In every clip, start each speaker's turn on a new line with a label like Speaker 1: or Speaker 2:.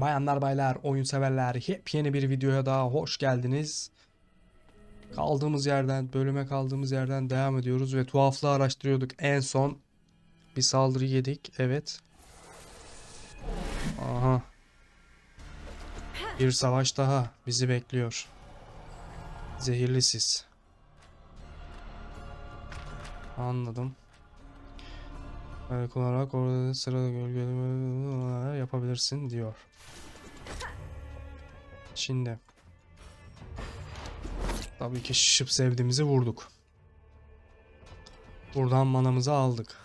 Speaker 1: Bayanlar baylar, oyun severler, hep yeni bir videoya daha hoş geldiniz. Kaldığımız yerden, bölüme kaldığımız yerden devam ediyoruz ve tuhaflığı araştırıyorduk. En son bir saldırı yedik, evet. Aha. Bir savaş daha bizi bekliyor. Zehirli sis. Anladım. Evet, kullanarak orada sırada gölgeli yapabilirsin diyor. Şimdi. Tabii ki şıp sevdiğimizi vurduk. Buradan manamızı aldık.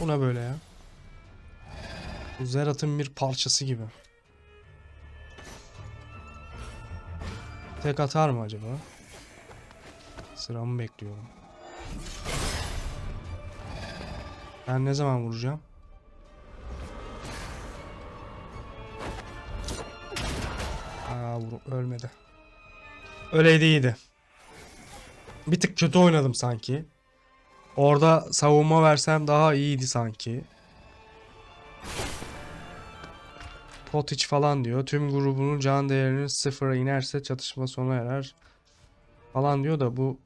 Speaker 1: Bu ne böyle ya? Bu Zerat'ın bir parçası gibi. Tek atar mı acaba? Sıramı bekliyorum. Ben ne zaman vuracağım? Aa vur ölmedi. Öyleydi iyiydi. Bir tık kötü oynadım sanki. Orada savunma versem daha iyiydi sanki. Potiç falan diyor. Tüm grubunun can değerinin sıfıra inerse çatışma sona erer. Falan diyor da bu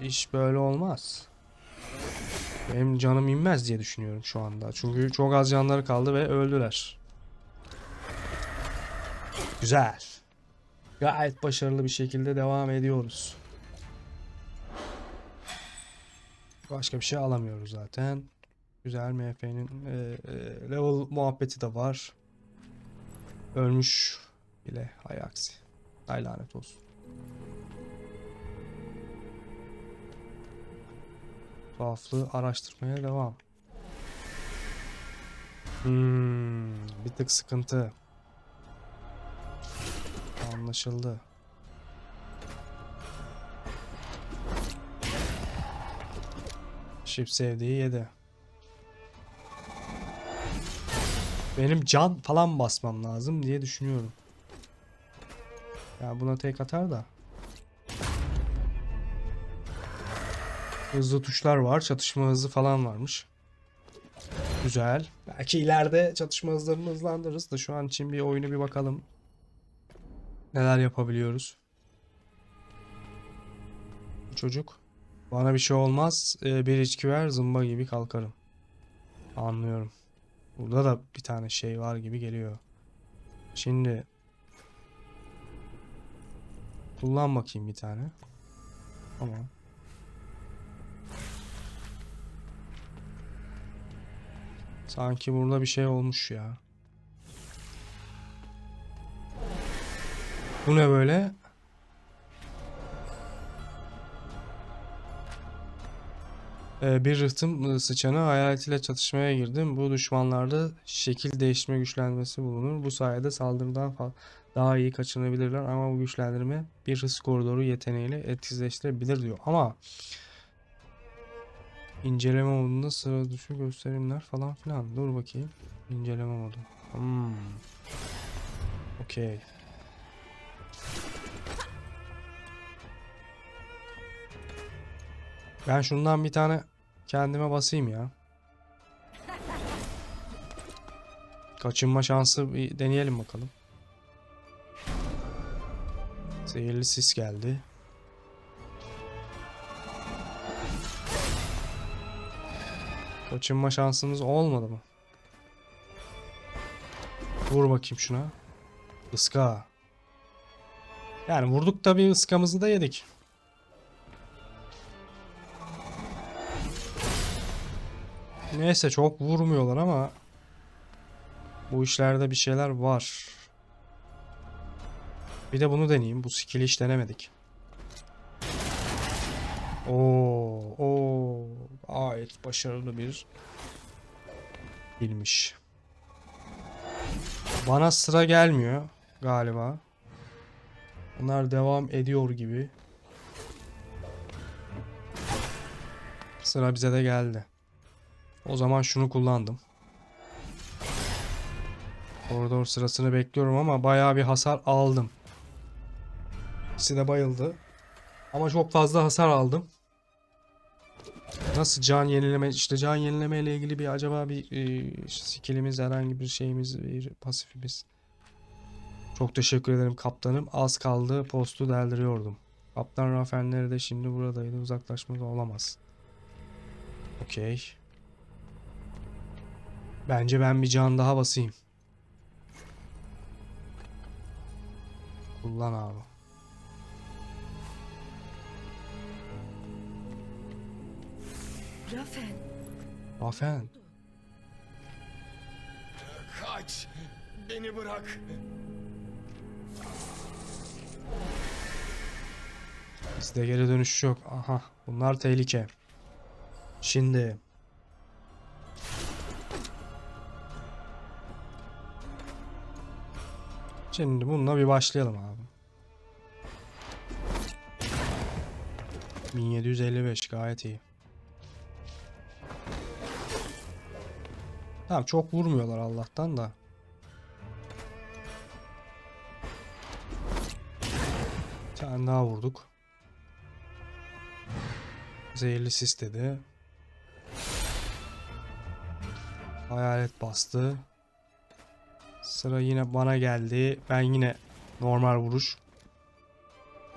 Speaker 1: iş böyle olmaz. Benim canım inmez diye düşünüyorum şu anda. Çünkü çok az canları kaldı ve öldüler. Güzel. Gayet başarılı bir şekilde devam ediyoruz. Başka bir şey alamıyoruz zaten. Güzel MF'nin e, e, level muhabbeti de var. Ölmüş bile hay aksi. Hay lanet olsun. Tuhaflığı araştırmaya devam. Hmm, bir tık sıkıntı. Anlaşıldı. Şip sevdiği yedi. Benim can falan basmam lazım diye düşünüyorum. Ya buna tek atar da. Hızlı tuşlar var. Çatışma hızı falan varmış. Güzel. Belki ileride çatışma hızlarını hızlandırırız da şu an için bir oyunu bir bakalım. Neler yapabiliyoruz? Çocuk. Bana bir şey olmaz. Ee, bir içki ver zımba gibi kalkarım. Anlıyorum. Burada da bir tane şey var gibi geliyor. Şimdi kullan bakayım bir tane. Tamam. Sanki burada bir şey olmuş ya. Bu ne böyle? Ee, bir rıhtım sıçanı hayaletiyle çatışmaya girdim. Bu düşmanlarda şekil değiştirme güçlenmesi bulunur. Bu sayede saldırıdan daha iyi kaçınabilirler ama bu güçlendirme bir hız koridoru yeteneğiyle etkisizleştirebilir diyor. Ama inceleme modunda sıra dışı gösterimler falan filan. Dur bakayım. İnceleme modu. Hmm. Okey. Ben şundan bir tane kendime basayım ya. Kaçınma şansı bir deneyelim bakalım. Zehirli sis geldi. Kaçınma şansımız olmadı mı? Vur bakayım şuna. Iska. Yani vurduk tabii ıskamızı da yedik. Neyse çok vurmuyorlar ama bu işlerde bir şeyler var. Bir de bunu deneyeyim. Bu skill'i hiç denemedik. Oo, oo, gayet başarılı bir bilmiş. Bana sıra gelmiyor galiba. Bunlar devam ediyor gibi. Sıra bize de geldi. O zaman şunu kullandım. Koridor sırasını bekliyorum ama bayağı bir hasar aldım. İkisi de bayıldı. Ama çok fazla hasar aldım. Nasıl can yenileme işte can yenileme ile ilgili bir acaba bir e, skillimiz herhangi bir şeyimiz bir pasifimiz. Çok teşekkür ederim kaptanım. Az kaldı postu deldiriyordum. Kaptan Rafael'leri de şimdi buradaydı. Uzaklaşmaz olamaz. Okey. Bence ben bir can daha basayım. Kullan abi.
Speaker 2: Rafen,
Speaker 1: Rafael.
Speaker 3: Kaç! Beni bırak!
Speaker 1: Bizde geri dönüş yok. Aha bunlar tehlike. Şimdi. Şimdi bununla bir başlayalım abi. 1755 gayet iyi. Tamam çok vurmuyorlar Allah'tan da. Bir tane daha vurduk. Zehirli sis dedi. Hayalet bastı. Sıra yine bana geldi. Ben yine normal vuruş.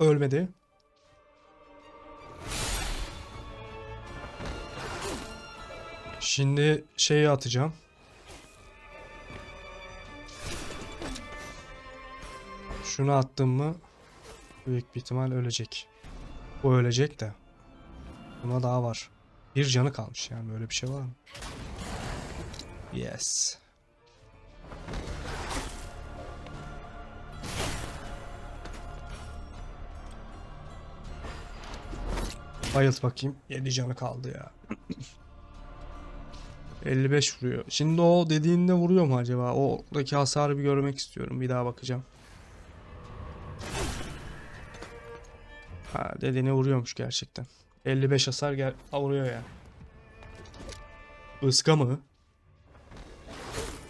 Speaker 1: Ölmedi. Şimdi şeyi atacağım. Şunu attım mı büyük bir ihtimal ölecek. Bu ölecek de. Buna daha var. Bir canı kalmış yani böyle bir şey var mı? Yes. Bayılt bakayım. 7 canı kaldı ya. 55 vuruyor. Şimdi o dediğinde vuruyor mu acaba? Oradaki hasarı bir görmek istiyorum. Bir daha bakacağım. Ha dediğine vuruyormuş gerçekten. 55 hasar gel vuruyor ya. Iska mı?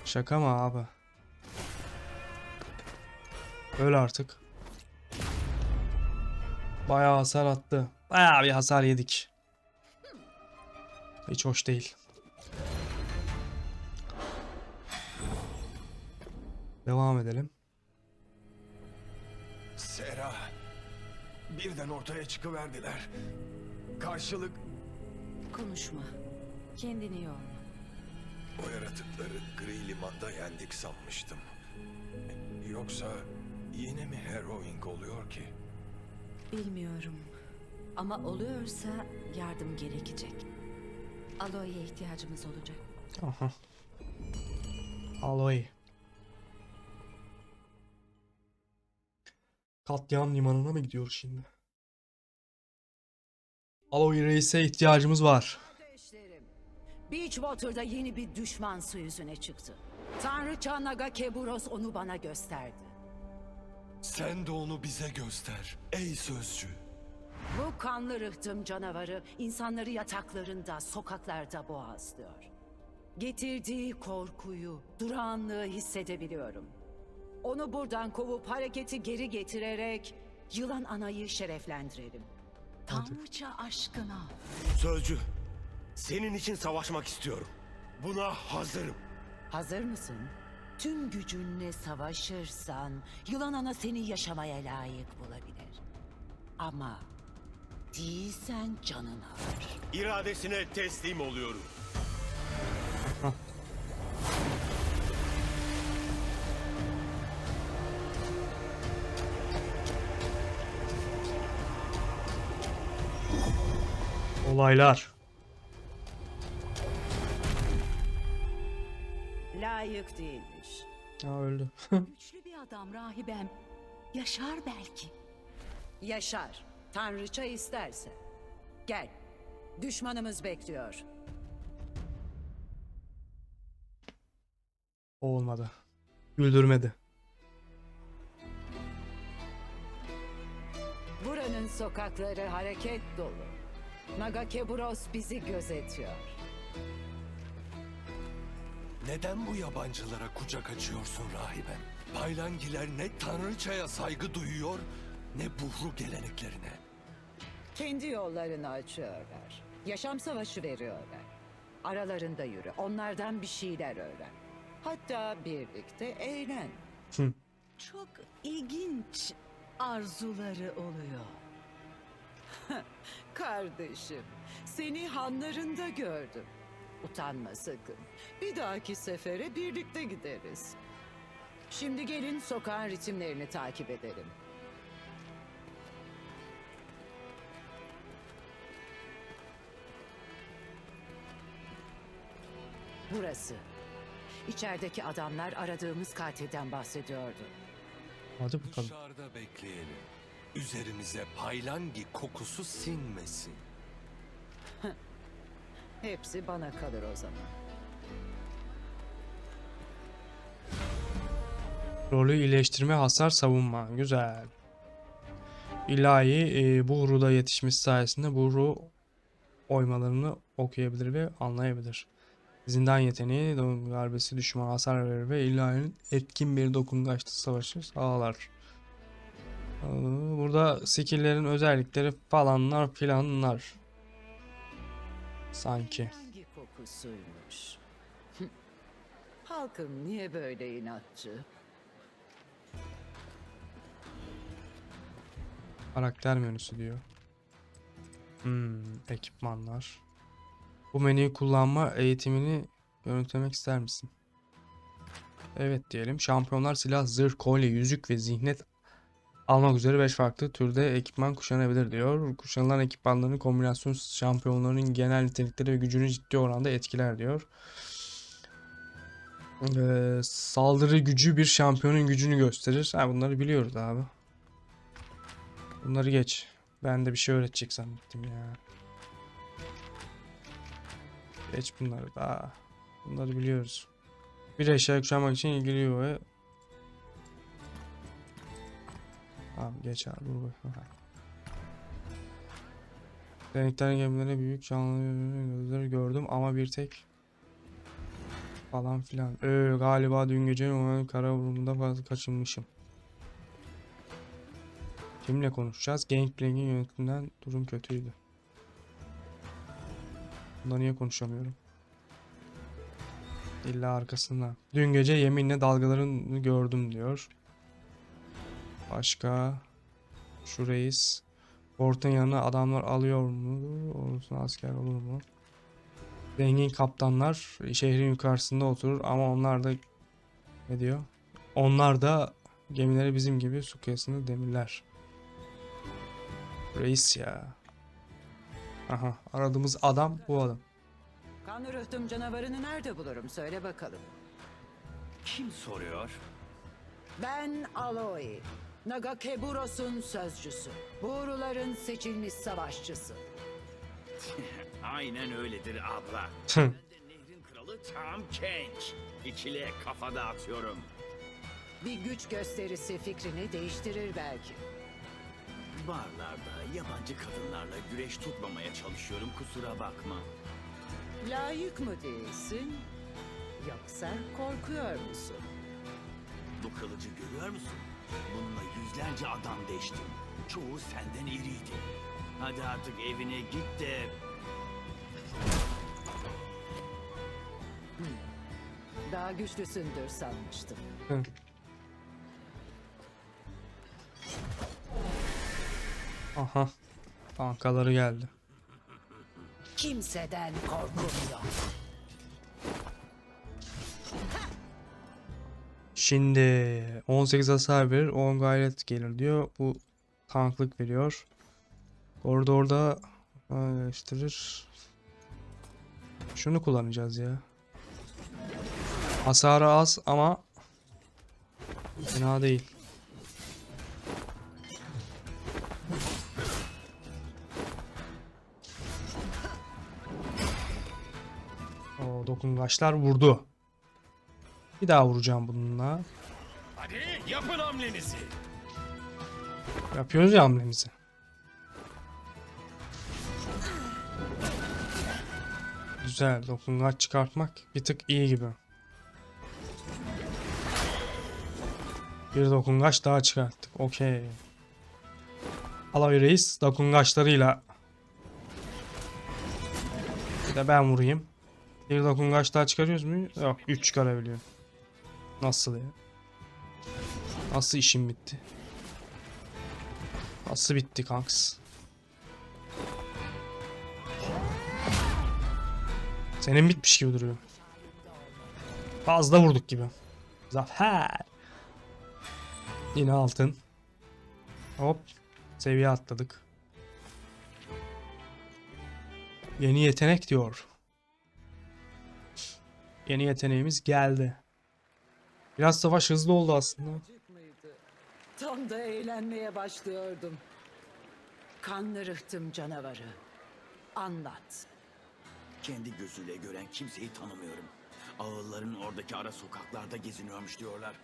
Speaker 1: Şaka mı abi? Öl artık. Bayağı hasar attı. Bayağı bir hasar yedik. Hiç hoş değil. Devam edelim.
Speaker 3: Sera! Birden ortaya çıkıverdiler. Karşılık
Speaker 2: konuşma. Kendini yorma.
Speaker 3: o yaratıkları gri limanda yendik sanmıştım. Yoksa yine mi heroing oluyor ki?
Speaker 2: Bilmiyorum. Ama oluyorsa yardım gerekecek. Aloe'ye ihtiyacımız olacak.
Speaker 1: Aha. Aloy. Katliam limanına mı gidiyoruz şimdi? Aloy Reis'e ihtiyacımız var.
Speaker 4: Beachwater'da yeni bir düşman su yüzüne çıktı. Tanrıça Nagakeburos onu bana gösterdi.
Speaker 3: Sen de onu bize göster. Ey sözcü!
Speaker 4: Bu kanlı rıhtım canavarı insanları yataklarında, sokaklarda boğazlıyor. Getirdiği korkuyu, durağanlığı hissedebiliyorum. Onu buradan kovup hareketi geri getirerek yılan anayı şereflendirelim. Tanrıça aşkına.
Speaker 5: Sözcü, senin için savaşmak istiyorum. Buna hazırım.
Speaker 4: Hazır mısın? Tüm gücünle savaşırsan yılan ana seni yaşamaya layık bulabilir. Ama değilsen canını alır.
Speaker 5: İradesine teslim oluyorum.
Speaker 1: Olaylar.
Speaker 4: Layık değilmiş.
Speaker 1: Ha öldü.
Speaker 4: Güçlü bir adam rahibem. Yaşar belki. Yaşar. Tanrıça isterse. Gel. Düşmanımız bekliyor.
Speaker 1: Olmadı. Güldürmedi.
Speaker 4: Buranın sokakları hareket dolu. Nagakeburos bizi gözetiyor.
Speaker 3: Neden bu yabancılara kucak açıyorsun rahibem? Paylangiler ne tanrıçaya saygı duyuyor ne buhru geleneklerine.
Speaker 4: Kendi yollarını açıyorlar. Yaşam savaşı veriyorlar. Aralarında yürü. Onlardan bir şeyler öğren. Hatta birlikte eğlen.
Speaker 1: Hı.
Speaker 4: Çok ilginç arzuları oluyor. Kardeşim, seni hanlarında gördüm. Utanma sakın. Bir dahaki sefere birlikte gideriz. Şimdi gelin sokağın ritimlerini takip edelim. Burası. İçerideki adamlar aradığımız katilden bahsediyordu.
Speaker 1: Hadi bakalım.
Speaker 3: Dışarıda bekleyelim. Üzerimize paylangi kokusu sinmesin.
Speaker 4: Hepsi bana kalır o zaman.
Speaker 1: Rolü iyileştirme, hasar, savunma. Güzel. İlahi e, bu ruda yetişmesi sayesinde bu ruh oymalarını okuyabilir ve anlayabilir. Zindan yeteneği darbesi düşmana hasar verir ve ilahinin etkin bir dokungaçlı savaşı sağlar. Burada skill'lerin özellikleri falanlar filanlar. Sanki.
Speaker 4: Hangi kokusuymuş? Halkım niye böyle inatçı?
Speaker 1: Karakter menüsü diyor. Hmm, ekipmanlar. Bu menüyü kullanma eğitimini yönetmek ister misin? Evet diyelim. Şampiyonlar silah, zırh, kolye, yüzük ve zihnet almak üzere 5 farklı türde ekipman kuşanabilir diyor. Kuşanılan ekipmanların kombinasyon şampiyonların genel nitelikleri ve gücünü ciddi oranda etkiler diyor. Ee, saldırı gücü bir şampiyonun gücünü gösterir. Ha, bunları biliyoruz abi. Bunları geç. Ben de bir şey öğretecek zannettim ya. Geç bunları da. Bunları biliyoruz. Bir eşya kuşanmak için ilgili ve Tamam geç abi dur. Deneklerin gemilere büyük canlı gözleri gördüm ama bir tek falan filan. Ee, galiba dün gece kara vurumunda fazla kaçınmışım. Kimle konuşacağız? Gangplank''in yönetiminden durum kötüydü. Bunda niye konuşamıyorum? İlla arkasından. Dün gece yeminle dalgalarını gördüm diyor. Başka? Şu reis. Port'un yanına adamlar alıyor mu? Ordusuna asker olur mu? Zengin kaptanlar şehrin yukarısında oturur ama onlar da ne diyor? Onlar da gemileri bizim gibi su kıyısında demirler. Reis ya. Aha aradığımız adam bu adam.
Speaker 4: Kanlı rıhtım canavarını nerede bulurum söyle bakalım.
Speaker 5: Kim soruyor?
Speaker 4: Ben Aloy. Nagakeburos'un sözcüsü. Buğruların seçilmiş savaşçısı.
Speaker 5: Aynen öyledir abla. ben de nehrin kralı Tam Kench. İkiliye kafa dağıtıyorum.
Speaker 4: Bir güç gösterisi fikrini değiştirir belki.
Speaker 5: Barlarda yabancı kadınlarla güreş tutmamaya çalışıyorum kusura bakma.
Speaker 4: Layık mı değilsin? Yoksa korkuyor musun?
Speaker 5: Bu kılıcı görüyor musun? Bununla yüzlerce adam değiştim. Çoğu senden iriydi. Hadi artık evine git de
Speaker 4: Daha güçlüsündür sanmıştım.
Speaker 1: Hı. Aha. Bankaları geldi.
Speaker 4: Kimseden korkum yok.
Speaker 1: Şimdi 18 hasar verir, 10 gayret gelir diyor. Bu tanklık veriyor. Orada orada geliştirir. Şunu kullanacağız ya. Hasarı az ama fena değil. O vurdu. Bir daha vuracağım bununla.
Speaker 5: Hadi yapın hamlenizi.
Speaker 1: Yapıyoruz ya hamlemizi. Güzel. Dokungaç çıkartmak bir tık iyi gibi. Bir dokungaç daha çıkarttık. Okey. Alay Reis dokungaçlarıyla de ben vurayım. Bir dokun kaç daha çıkarıyoruz mu? Yok 3 çıkarabiliyor. Nasıl ya? Nasıl işim bitti? Nasıl bitti kanks? Senin bitmiş gibi duruyor. Fazla vurduk gibi. Zafer. Yine altın. Hop. Seviye atladık. Yeni yetenek diyor. Yeni yeteneğimiz geldi. Biraz savaş hızlı oldu aslında.
Speaker 4: Tam da eğlenmeye başlıyordum. Kanlı rıhtım canavarı. Anlat.
Speaker 5: Kendi gözüyle gören kimseyi tanımıyorum. Ağılların oradaki ara sokaklarda geziniyormuş diyorlar.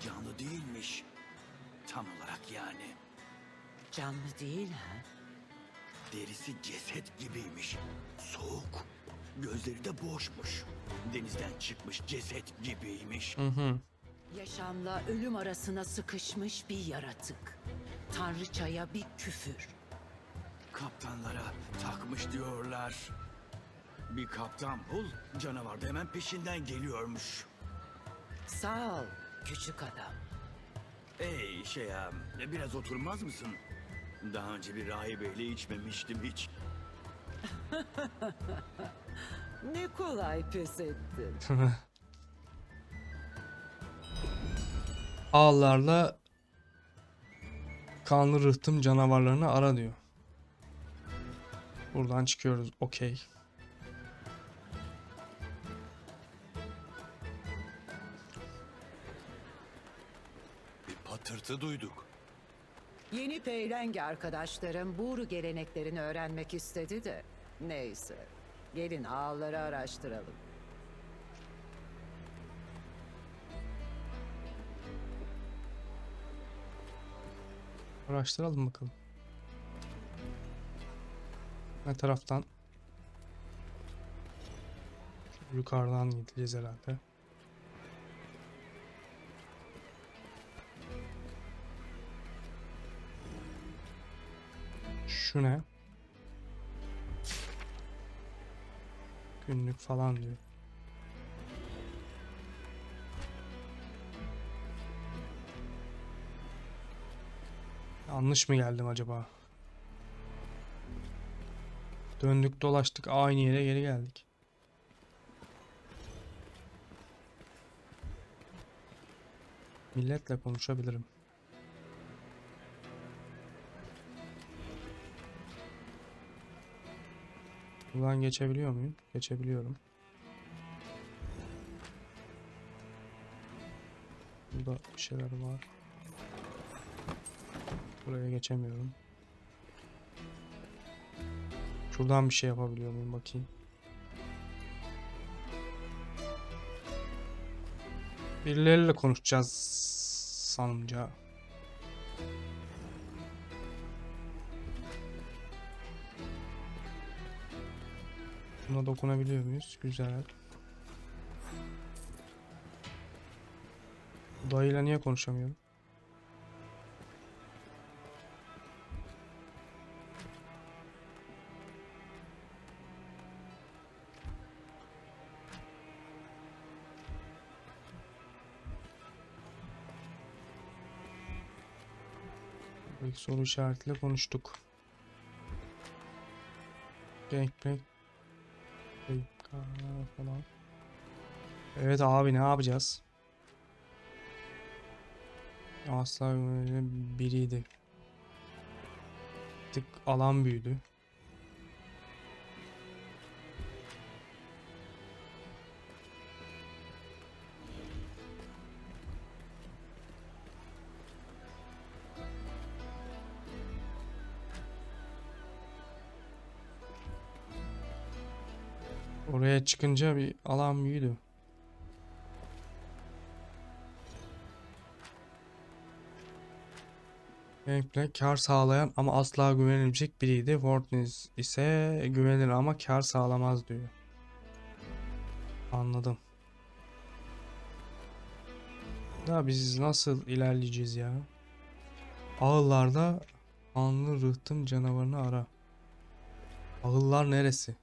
Speaker 5: Canlı değilmiş. Tam olarak yani.
Speaker 4: Canlı değil ha?
Speaker 5: Derisi ceset gibiymiş. Soğuk. Gözleri de boşmuş. Denizden çıkmış ceset gibiymiş.
Speaker 1: Hı hı.
Speaker 4: Yaşamla ölüm arasına sıkışmış bir yaratık. Tanrıçaya bir küfür.
Speaker 5: Kaptanlara takmış diyorlar. Bir kaptan bul, canavar da hemen peşinden geliyormuş.
Speaker 4: Sağ ol küçük adam.
Speaker 5: Ey şey ya, biraz oturmaz mısın? Daha önce bir rahibeyle içmemiştim hiç.
Speaker 4: Ne kolay pes ettin.
Speaker 1: Ağlarla kanlı rıhtım canavarlarını ara diyor. Buradan çıkıyoruz. Okey.
Speaker 3: Bir patırtı duyduk.
Speaker 4: Yeni peyrengi arkadaşlarım Buru geleneklerini öğrenmek istedi de. Neyse. Gelin ağları araştıralım.
Speaker 1: Araştıralım bakalım. Ne taraftan? Yukarıdan gideceğiz herhalde. Şu ne? Günlük falan diyor. Yanlış mı geldim acaba? Döndük dolaştık aynı yere geri geldik. Milletle konuşabilirim. Buradan geçebiliyor muyum? Geçebiliyorum. Burada bir şeyler var. Buraya geçemiyorum. Şuradan bir şey yapabiliyor muyum bakayım. Birileriyle konuşacağız sanımca. Buna dokunabiliyor muyuz? Güzel. Dayıyla niye konuşamıyorum? Soru işaretiyle konuştuk. Gameplay. Falan. Evet abi ne yapacağız? Asla biriydi. Tık alan büyüdü. Oraya çıkınca bir alan büyüdü. Gameplay kar sağlayan ama asla güvenilecek biriydi. Fortnite ise güvenilir ama kar sağlamaz diyor. Anladım. Da biz nasıl ilerleyeceğiz ya? Ağıllarda kanlı rıhtım canavarını ara. Ağıllar neresi?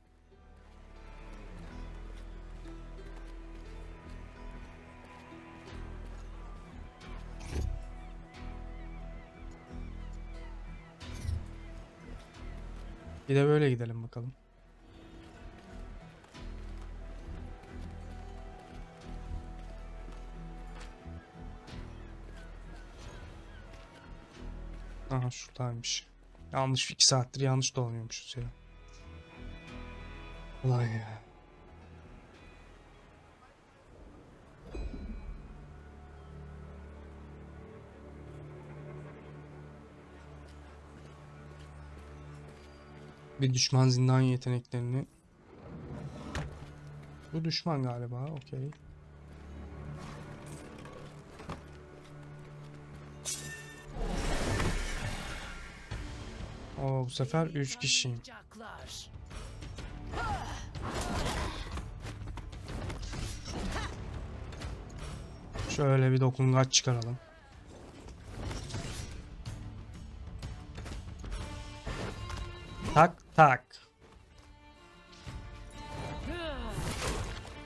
Speaker 1: Bir de böyle gidelim bakalım. Aha şuradaymış. Yanlış 2 saattir yanlış dolanıyormuşuz ya. Ulan ya. Bir düşman zindan yeteneklerini. Bu düşman galiba. Okey. Oo, bu sefer 3 kişiyim. Şöyle bir dokungaç çıkaralım. Tak tak.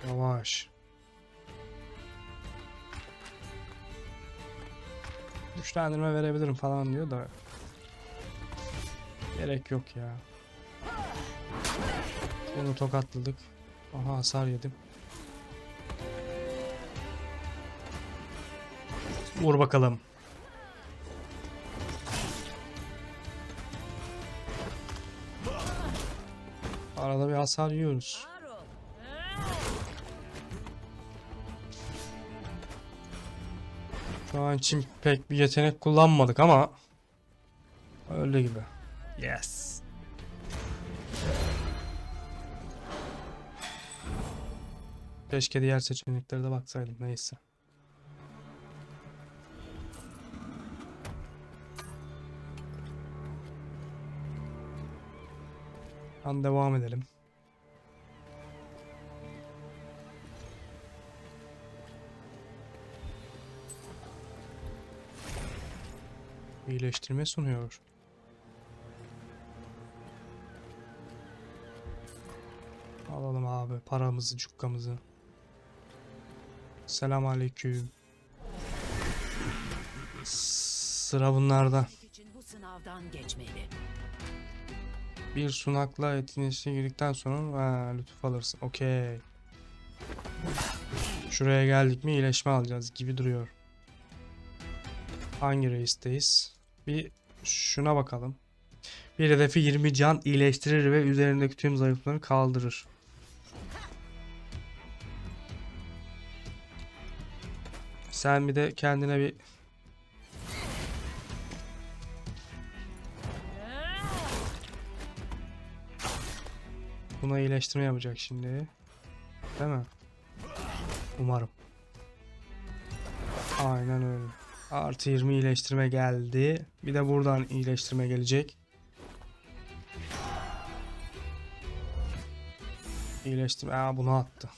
Speaker 1: Yavaş. Güçlendirme verebilirim falan diyor da. Gerek yok ya. Bunu tokatladık. Aha hasar yedim. Vur bakalım. Hasar yiyoruz. Şu an için pek bir yetenek kullanmadık ama öyle gibi. Yes. Keşke diğer seçeneklere de baksaydım neyse. An devam edelim. İyileştirme sunuyor. Alalım abi paramızı, cukkamızı. Selam aleyküm. Sıra bunlarda. Bir sunakla etkileşime girdikten sonra ha, lütuf alırsın. Okey. Şuraya geldik mi iyileşme alacağız gibi duruyor. Hangi reisteyiz? Bir şuna bakalım. Bir hedefi 20 can iyileştirir ve üzerindeki tüm zayıflıkları kaldırır. Sen bir de kendine bir Buna iyileştirme yapacak şimdi. Değil mi? Umarım. Aynen öyle. Artı 20 iyileştirme geldi. Bir de buradan iyileştirme gelecek. İyileştirme. Aa bunu attı.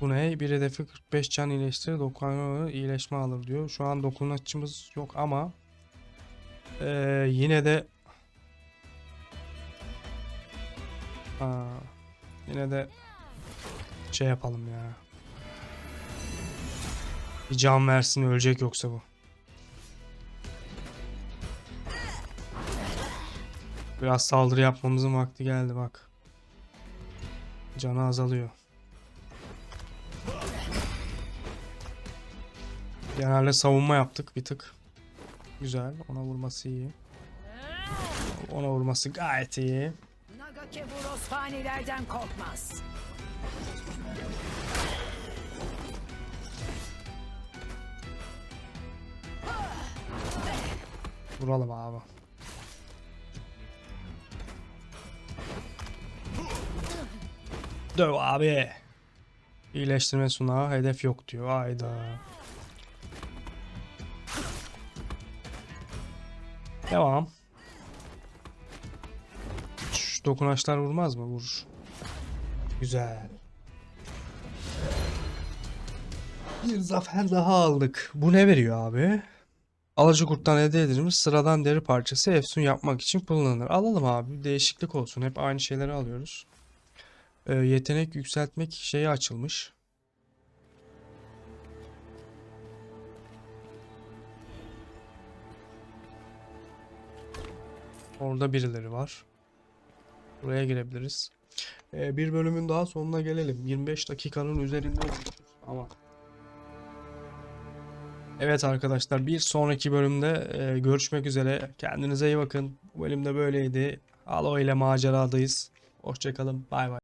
Speaker 1: Bu ne? Bir hedefi 45 can iyileştirir. Dokunma iyileşme alır diyor. Şu an dokunaçımız yok ama eee, yine de Aa, yine de şey yapalım ya. Bir can versin ölecek yoksa bu. Biraz saldırı yapmamızın vakti geldi bak. Canı azalıyor. Genelde savunma yaptık bir tık. Güzel. Ona vurması iyi. Ona vurması gayet iyi.
Speaker 4: Fanilerden korkmaz.
Speaker 1: Vuralım abi. Döv abi. İyileştirme sunağı hedef yok diyor. Ayda. Devam. Şu dokunaçlar vurmaz mı? Vurur. Güzel. Bir zafer daha aldık. Bu ne veriyor abi? Alacakurt'tan elde edilmiş sıradan deri parçası efsun yapmak için kullanılır. Alalım abi. Değişiklik olsun. Hep aynı şeyleri alıyoruz. Ee, yetenek yükseltmek şeyi açılmış. Orada birileri var. Buraya girebiliriz. Ee, bir bölümün daha sonuna gelelim. 25 dakikanın üzerinde olmuşuz ama. Evet arkadaşlar bir sonraki bölümde e, görüşmek üzere. Kendinize iyi bakın. Bu bölümde böyleydi. Alo ile maceradayız. Hoşçakalın. Bay bay.